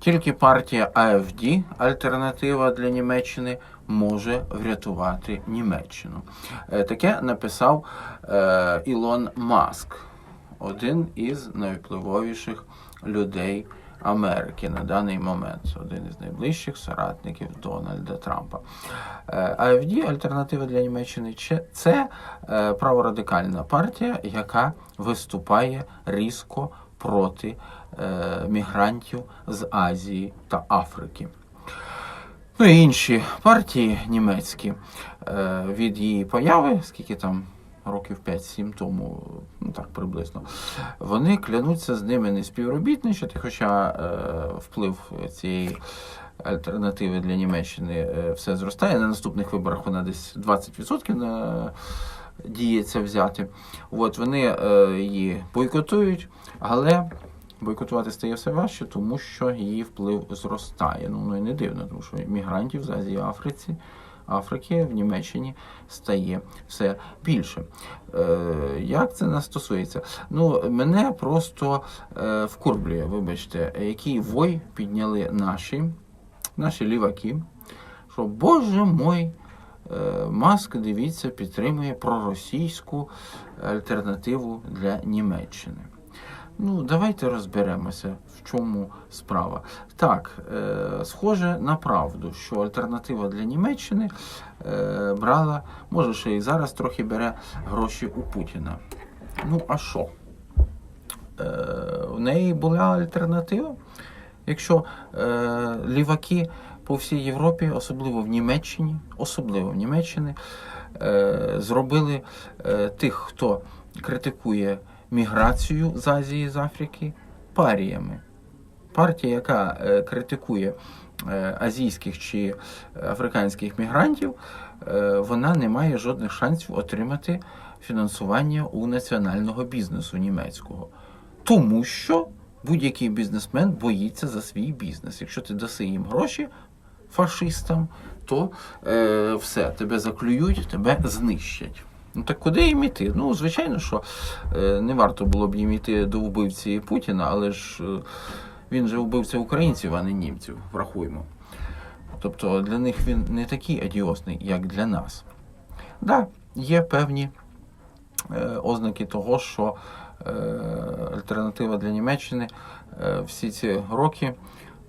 Тільки партія АФД, альтернатива для Німеччини, може врятувати Німеччину. Е, Таке написав е, Ілон Маск, один із найвпливовіших людей Америки на даний момент, один із найближчих соратників Дональда Трампа. Е, АФД, альтернатива для Німеччини, це праворадикальна партія, яка виступає різко проти мігрантів з Азії та Африки. Ну і інші партії німецькі е, від її появи, скільки там років 5-7 тому, ну так приблизно, вони клянуться з ними не співробітничати, хоча е, вплив цієї альтернативи для Німеччини е, все зростає. На наступних виборах вона десь 20% на діється взяти. От вони е, її бойкотують, але бойкотувати стає все важче, тому що її вплив зростає. Ну, ну і не дивно, тому що мігрантів з Азії Африці. Африки в Німеччині стає все більше. Е, як це нас стосується? Ну, мене просто е, вкурблює, вибачте, який вой підняли наші, наші ліваки, що, Боже мой, е, Маск, дивіться, підтримує проросійську альтернативу для Німеччини. Ну, давайте розберемося, в чому справа. Так, е, схоже на правду, що альтернатива для Німеччини е, брала, може ще і зараз трохи бере гроші у Путіна. Ну, а що? Е, в неї була альтернатива. Якщо е, ліваки по всій Європі, особливо в Німеччині, особливо в Німеччині, е, зробили е, тих, хто критикує міграцію з Азії, з Африки, паріями. Партія, яка е, критикує е, азійських чи африканських мігрантів, е, вона не має жодних шансів отримати фінансування у національного бізнесу німецького. Тому що будь-який бізнесмен боїться за свій бізнес. Якщо ти даси їм гроші фашистам, то е, все, тебе заклюють, тебе знищать. Ну так куди їм іти? Ну, звичайно, що е, не варто було б їм іти до вбивці Путіна, але ж е, він же вбивця українців, а не німців, врахуємо. Тобто для них він не такий адіосний, як для нас. Так, да, є певні е, ознаки того, що альтернатива для Німеччини всі ці роки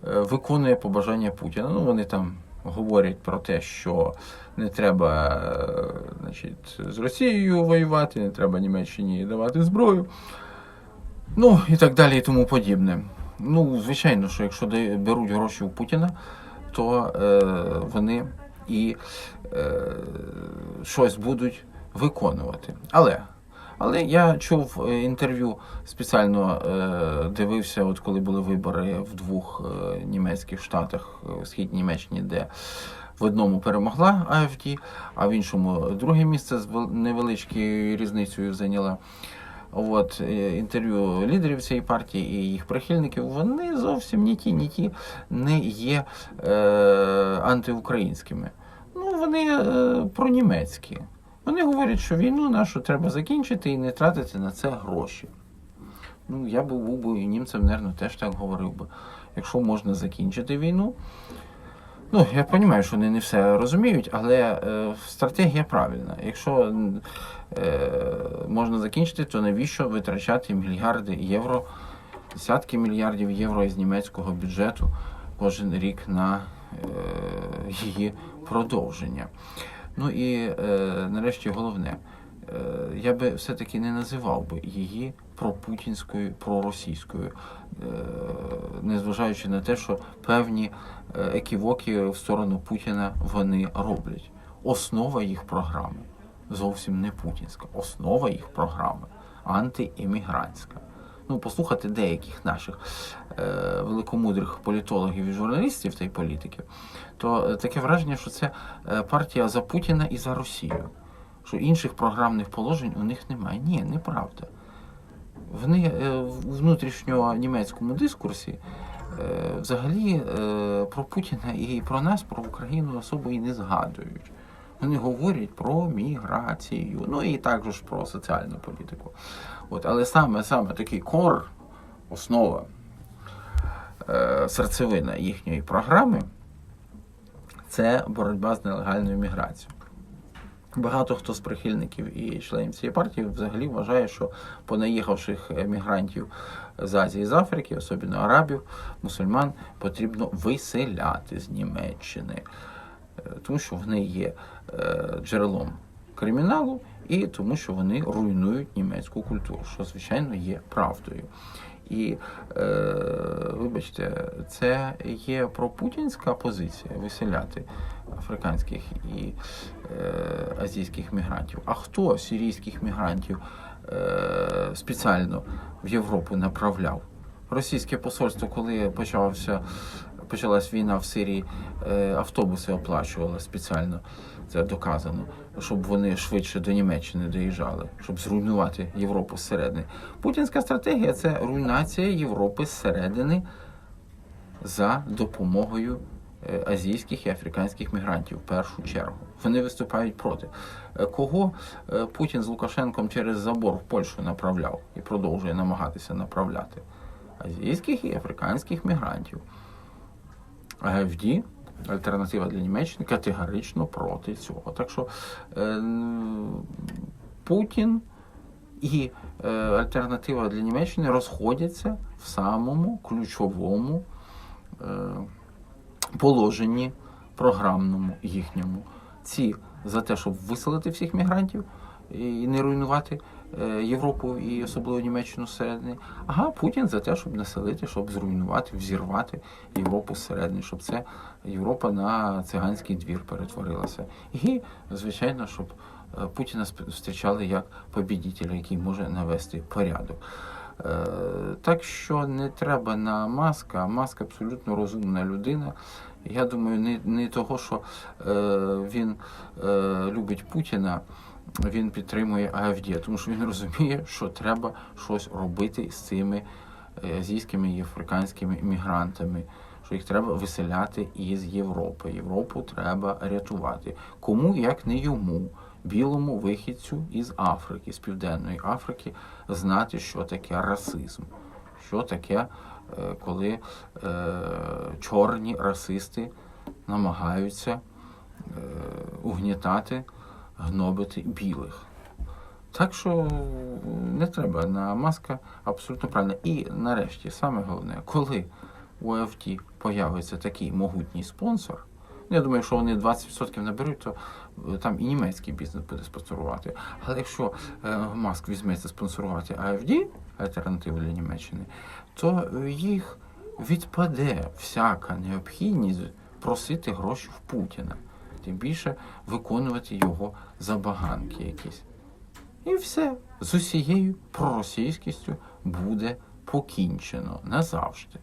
виконує побажання Путіна. Ну, вони там говорять про те, що не треба е, значить, з Росією воювати, не треба Німеччині давати зброю. Ну і так далі, і тому подібне. Ну, звичайно, що якщо беруть гроші у Путіна, то е, вони і е, щось будуть виконувати. Але, але я чув е, інтерв'ю, спеціально е, дивився, от коли були вибори в двох е, німецьких штатах в східній Німеччині, де в одному перемогла АФД, а в іншому друге місце з невеличкою різницею зайняла. От інтерв'ю лідерів цієї партії і їх прихильників, вони зовсім ні ті, ні ті не є е, антиукраїнськими. Ну, вони е, пронімецькі. Вони говорять, що війну нашу треба закінчити і не тратити на це гроші. Ну, я був би і німцем, мабуть, теж так говорив би. Якщо можна закінчити війну, Ну, я розумію, що вони не все розуміють, але е, стратегія правильна. Якщо е, можна закінчити, то навіщо витрачати мільярди євро, десятки мільярдів євро із німецького бюджету кожен рік на е, її продовження? Ну і е, нарешті головне, е, я би все-таки не називав би її пропутінською, проросійською, е, незважаючи на те, що певні е, еківоки в сторону Путіна вони роблять. Основа їх програми зовсім не путінська. Основа їх програми антиіммігрантська. Ну, послухати деяких наших е, великомудрих політологів і журналістів та й політиків, то е, таке враження, що це е, партія за Путіна і за Росію. Що інших програмних положень у них немає. Ні, неправда. Вони е, в внутрішньо німецькому дискурсі взагалі про Путіна і про нас, про Україну особо і не згадують. Вони говорять про міграцію, ну і також про соціальну політику. От, але саме саме такий кор, основа е, серцевина їхньої програми це боротьба з нелегальною міграцією. Багато хто з прихильників і членів цієї партії взагалі вважає, що понаїхавших мігрантів з Азії з Африки, особливо арабів, мусульман, потрібно виселяти з Німеччини, тому що вони є е, джерелом криміналу і тому, що вони руйнують німецьку культуру, що звичайно є правдою. І е, вибачте, це є пропутінська позиція виселяти африканських і е, азійських мігрантів. А хто сирійських мігрантів е, спеціально в Європу направляв? Російське посольство, коли почався, почалась війна в Сирії, е, автобуси оплачувало спеціально, це доказано, щоб вони швидше до Німеччини доїжджали, щоб зруйнувати Європу зсередини. Путінська стратегія це руйнація Європи зсередини за допомогою е, азійських і африканських мігрантів в першу чергу. Вони виступають проти. Е, Кого Путін з Лукашенком через забор в Польщу направляв і продовжує намагатися направляти? Азійських і африканських мігрантів. АФД, альтернатива для Німеччини, категорично проти цього. Так що е, Путін і е, альтернатива для Німеччини розходяться в самому ключовому е, положенні програмному їхньому. Ці за те, щоб виселити всіх мігрантів і не руйнувати Європу і особливо Німеччину зсередини. Ага, Путін за те, щоб населити, щоб зруйнувати, взірвати Європу зсередини, щоб це Європа на циганський двір перетворилася. І, звичайно, щоб е, Путіна зустрічали як побідітеля, який може навести порядок. Е, Так що не треба на маска. Маск абсолютно розумна людина. Я думаю, не, не того, що е, він е, любить Путіна, він підтримує АФД, тому що він розуміє, що треба щось робити з цими е, азійськими і африканськими мігрантами, що їх треба виселяти із Європи. Європу треба рятувати. Кому як не йому, білому вихідцю із Африки, з Південної Африки, знати, що таке расизм, що таке, е, коли е, чорні расисти намагаються угнітати, гнобити білих. Так що не треба на маска абсолютно правильно. І нарешті, саме головне, коли у АФТ появиться такий могутній спонсор, ну, я думаю, що вони 20% наберуть, то е, там і німецький бізнес буде спонсорувати. Але якщо е, Маск візьметься спонсорувати АФД, альтернативу для Німеччини, то їх відпаде всяка необхідність просити гроші в Путіна, тим більше виконувати його забаганки якісь. І все з усією проросійськістю буде покінчено назавжди.